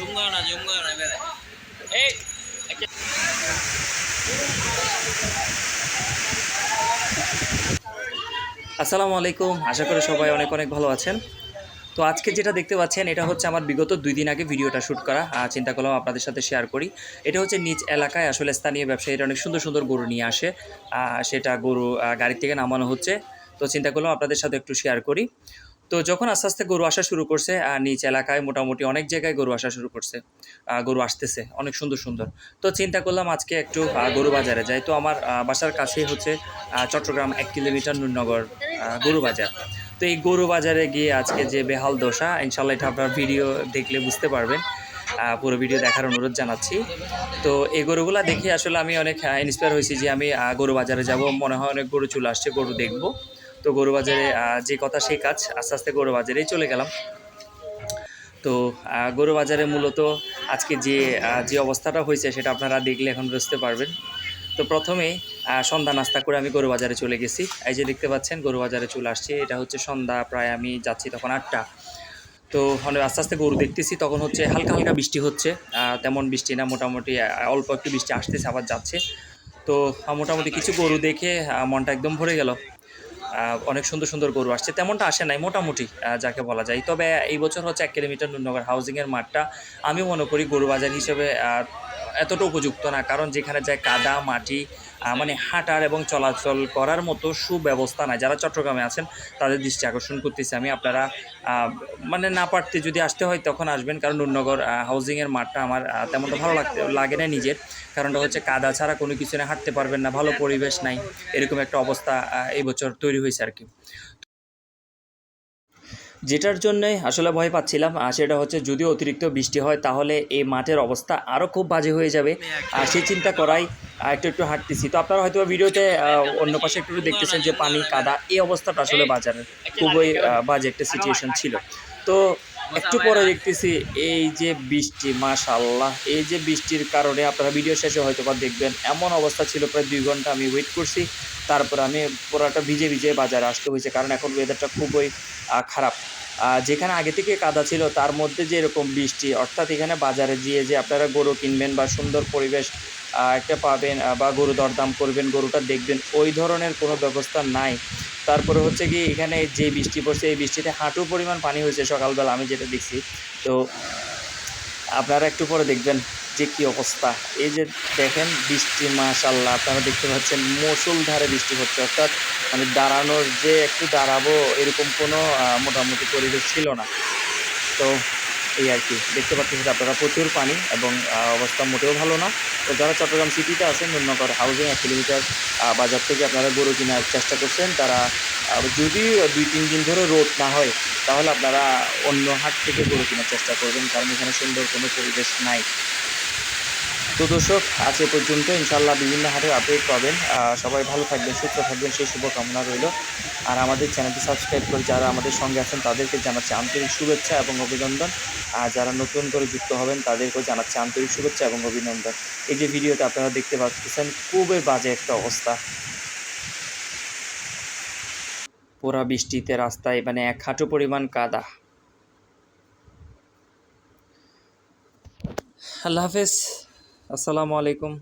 না না আসসালামু আলাইকুম, আশা করি সবাই অনেক অনেক ভালো আছেন। তো আজকে যেটা দেখতে পাচ্ছেন, এটা হচ্ছে আমার বিগত দুই দিন আগে ভিডিওটা শ্যুট করা চিন্তা করলাম আপনাদের সাথে শেয়ার করি। এটা হচ্ছে নিজ এলাকায় আসলে স্থানীয় ব্যবসায়ীরা অনেক সুন্দর সুন্দর গরু নিয়ে আসে সেটা গরু গাড়ি থেকে নামানো হচ্ছে। তো চিন্তা করলাম আপনাদের সাথে একটু শেয়ার করি। তো যখন আস্তে আস্তে গরু আসা শুরু করছে আর নিজ এলাকায় মোটামুটি অনেক জায়গায় গরু আসা শুরু করছে গরু আসতেছে, অনেক সুন্দর সুন্দর। তো চিন্তা করলাম আজকে একটু গরু বাজারে যাই। তো আমার বাসার কাছেই হচ্ছে চট্টগ্রাম এক কিলোমিটার নুরনগর গরু বাজার। তো এই গরু বাজারে গিয়ে আজকে যে বেহাল দশা ইনশাল্লাহ এটা আপনার ভিডিও দেখলে বুঝতে পারবেন। পুরো ভিডিও দেখার অনুরোধ জানাচ্ছি। তো এই গরুগুলা দেখে আসলে আমি অনেক ইন্সপায়ার হয়েছি যে আমি গরু বাজারে যাব। মনে হয় অনেক গরু চলে আসছে, গরু দেখব। তো গরু বাজারে যে কথা সেই কাজ, আস্তে আস্তে গরু বাজারেই চলে গেলাম। তো গরু বাজারে মূলত আজকে যে যে অবস্থাটা হয়েছে সেটা আপনারা দেখলে এখন বুঝতে পারবেন। তো প্রথমে সন্ধ্যা নাস্তা করে আমি গরু বাজারে চলে গেছি। এই যে দেখতে পাচ্ছেন গরু বাজারে চলে আসছি। এটা হচ্ছে সন্ধ্যা, প্রায় আমি যাচ্ছি তখন আটটা। তো অনেক আস্তে আস্তে গরু দেখতেছি, তখন হচ্ছে হালকা হালকা বৃষ্টি হচ্ছে। তেমন বৃষ্টি না, মোটামুটি অল্প একটু বৃষ্টি আসতেছে, আবার যাচ্ছে। তো মোটামুটি কিছু গরু দেখে মনটা একদম ভরে গেল। অনেক সুন্দর সুন্দর গরু আসছে। তেমনটা আসে নাই, মোটামুটি যাকে বলা যায়। তবে এই বছর হচ্ছে এক কিলোমিটার নূন্যগর হাউজিংয়ের মাঠটা আমি মনে করি গরু বাজার হিসেবে এতটা উপযুক্ত না। কারণ যেখানে যায় কাদা, মাটি মানে হাঁটার এবং চলাচল করার মতো সুব্যবস্থা নাই। যারা চট্টগ্রামে আছেন, তাদের দৃষ্টি আকর্ষণ করতেছি আমি। আপনারা মানে না পারতে যদি আসতে হয়, তখন আসবেন। কারণ নুরনগর হাউজিংয়ের মাঠটা আমার তেমনটা ভালো লাগতে, লাগে না নিজের। কারণটা হচ্ছে কাদা ছাড়া কোনো কিছু না, হাঁটতে পারবেন না, ভালো পরিবেশ নাই। এরকম একটা অবস্থা এই বছর তৈরি হয়েছে আর কি। যেটার জন্যে আসলে ভয় পাচ্ছিলাম আর সেটা হচ্ছে যদি অতিরিক্ত বৃষ্টি হয়, তাহলে এই মাঠের অবস্থা আরও খুব বাজে হয়ে যাবে। আর সেই চিন্তা করাই একটু একটু হাঁটতেছি। তো আপনারা হয়তো ভিডিওতে অন্য পাশে একটু একটু দেখতেছেন যে পানি, কাদা, এই অবস্থাটা আসলে বাজারের খুবই বাজে একটা সিচুয়েশন ছিল। তো একটু পরে দেখতেছি এই যে বৃষ্টি মাশাল্লাহ এই যে বৃষ্টির কারণে আপনারা ভিডিও শেষে হয়তো বা দেখবেন, এমন অবস্থা ছিল প্রায় দুই ঘণ্টা আমি ওয়েট করছি। তারপর আমি পুরোটা ভিজে ভিজে বাজারে আসতে হয়েছে, কারণ এখন ওয়েদারটা খুবই খারাপ। যেখানে আগে থেকে কাদা ছিল, তার মধ্যে যে এরকম বৃষ্টি, অর্থাৎ এখানে বাজারে গিয়ে যে আপনারা গরু কিনবেন বা সুন্দর পরিবেশ একটা পাবেন বা গরু দরদাম করবেন, গরুটা দেখবেন, ওই ধরনের কোনো ব্যবস্থা নাই। তারপরে হচ্ছে কি, এখানে যে বৃষ্টি পড়ছে, এই বৃষ্টিতে হাঁটু পরিমাণ পানি হয়েছে সকালবেলা, আমি যেটা দেখছি। তো আপনারা একটু পরে দেখবেন যে কি অবস্থা। এই যে দেখেন বৃষ্টি মাশাল্লাহ আপনারা দেখতে পাচ্ছেন মুষলধারে বৃষ্টি হচ্ছে। অর্থাৎ মানে দাঁড়ানোর যে একটু দাঁড়াবো এরকম কোনো মোটামুটি পরিবেশ ছিল না। তো এই আর কি। দেখতে পাচ্ছি যে আপনারা প্রচুর পানি এবং অবস্থা মোটেও ভালো না। তো যারা চট্টগ্রাম সিটিতে আছেন, নুরনগর হাউজিং এক কিলোমিটার বাজার থেকে আপনারা গরু কেনার চেষ্টা করছেন, তারা যদি দুই, তিন দিন ধরে রোদ না হয়, তাহলে আপনারা অন্য হাট থেকে গরু কেনার চেষ্টা করবেন, কারণ এখানে সুন্দর কোনো পরিবেশ নাই। তো দর্শক, আজ এ পর্যন্ত ইনশাল্লাহ বিভিন্ন হাটের আপডেট পাবেন। সবাই ভালো থাকবেন, সুস্থ থাকবেন, সেই শুভকামনা রইল। আর আমাদের চ্যানেলটি সাবস্ক্রাইব করে যারা আমাদের সঙ্গে আছেন, তাদেরকে জানাচ্ছি আন্তরিক শুভেচ্ছা এবং অভিনন্দন। আর যারা নতুন করে যুক্ত হবেন, তাদেরকেও জানাচ্ছি আন্তরিক শুভেচ্ছা এবং অভিনন্দন। এই যে ভিডিওটা আপনারা দেখতে পাচ্ছেন, খুবই বাজে একটা অবস্থা। পুরা বৃষ্টিতে রাস্তায় মানে এক হাঁটু পরিমাণ কাদা। আল্লাহ হাফেজ। আসসালামু আলাইকুম।